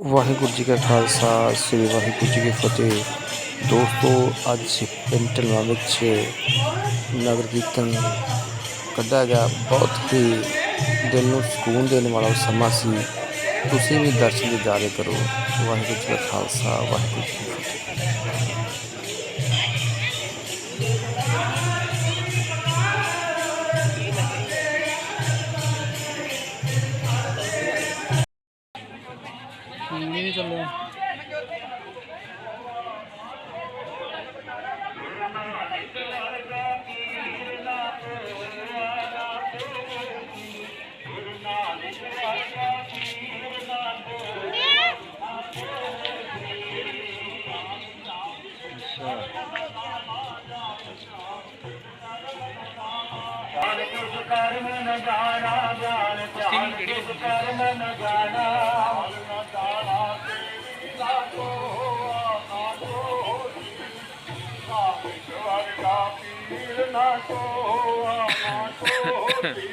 ਵਾਹਿਗੁਰੂ ਜੀ ਕਾ ਖਾਲਸਾ, ਸ੍ਰੀ ਵਾਹਿਗੁਰੂ ਜੀ ਕੀ ਫਤਿਹ। ਦੋਸਤੋ, ਅੱਜ ਪਿੰਡ ਵਿੱਚ ਨਗਰ ਕੀਰਤਨ ਕੱਢਿਆ ਗਿਆ। ਬਹੁਤ ਹੀ ਦਿਲ ਨੂੰ ਸਕੂਨ ਦੇਣ ਵਾਲਾ ਸਮਾਂ ਸੀ। ਤੁਸੀਂ ਵੀ ਦਰਸ਼ਨ ਦਿਦਾਰੇ ਕਰੋ। ਵਾਹਿਗੁਰੂ ਜੀ ਕਾ ਖਾਲਸਾ, ਵਾਹਿਗੁਰੂ ਜੀ ਕੀ ਫਤਿਹ। नहीं चल रहे हैं। कर्म नज़ारा जान कर्म नज़ारा ਪੀਰ ਨਾ ਕੋ ਆਨਾ ਕੋਤੀ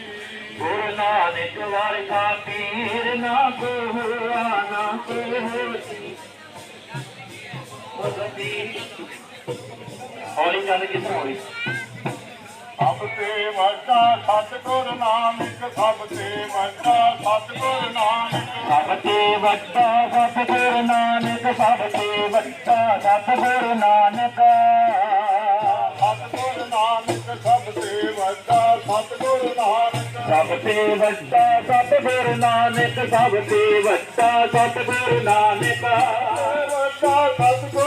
ਗੁਰੂ ਨਾਨਕ ਵਰਗਾ ਪੀਰ ਨਾ ਕੋ ਆਨਾ ਕੋਤੀ ਬਸਤੀ ਹੌਲੀ ਚੱਲ ਕਿਸ ਹੌਲੀ ਸਭ ਤੇ ਵੱਡਾ ਸਤਿਗੁਰ ਨਾਨਕ ਸਭ ਤੇ ਵੱਡਾ ਸਤਿਗੁਰ ਨਾਨਕ ਸਭ ਤੇ ਵੱਡਾ ਸਤਿਗੁਰ ਨਾਨਕ ਸਭ ਤੇ ਵੱਡਾ ਸਤਿਗੁਰ ਨਾਨਕ ਸਭ ਤੇ ਵੱਡਾ ਸਤਿਗੁਰ ਨਾਨਕ ਸਭ ਤੇ ਵੱਡਾ ਸਤਿਗੁਰ ਨਾਨਕ ਵੱਡਾ ਸਤਿਗੁਰ ਨਾਨਕ ਸਭ ਤੇ